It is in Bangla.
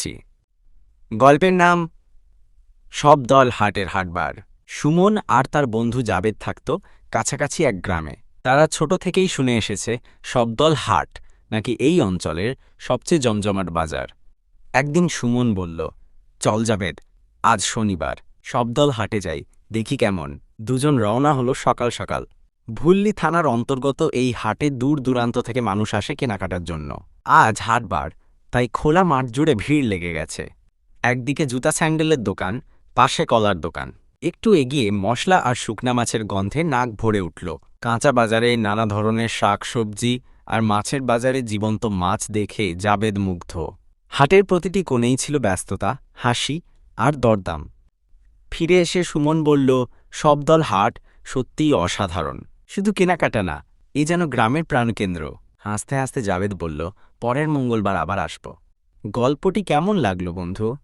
যাচ্ছি গল্পের নাম, সব দল হাটের হাটবার। সুমন আর তার বন্ধু জাবেদ থাকত কাছাকাছি এক গ্রামে। তারা ছোট থেকেই শুনে এসেছে সবদল হাট, নাকি এই অঞ্চলের সবচেয়ে জমজমাট বাজার। একদিন সুমন বলল, চল জাবেদ, আজ শনিবার সবদল হাটে যাই, দেখি কেমন। দুজন রওনা হলো সকাল সকাল। ভুল্লি থানার অন্তর্গত এই হাটে দূর দূরান্ত থেকে মানুষ আসে কেনাকাটার জন্য। আজ হাটবার তাই খোলা মাঠ জুড়ে ভিড় লেগে গেছে। একদিকে জুতা স্যান্ডেলের দোকান, পাশে কলার দোকান। একটু এগিয়ে মশলা আর শুকনা মাছের গন্ধে নাক ভরে উঠল। কাঁচা বাজারে নানা ধরনের শাক সবজি আর মাছের বাজারে জীবন্ত মাছ দেখে জাবেদ মুগ্ধ। হাটের প্রতিটি কোণেই ছিল ব্যস্ততা, হাসি আর দরদাম। ফিরে এসে সুমন বলল, সব দল হাট সত্যিই অসাধারণ। শুধু কেনাকাটা না, এ যেন গ্রামের প্রাণকেন্দ্র। হাসতে হাসতে জাবেদ বলল পরের মঙ্গলবার আবার আসব। গল্পটি কেমন লাগল বন্ধু?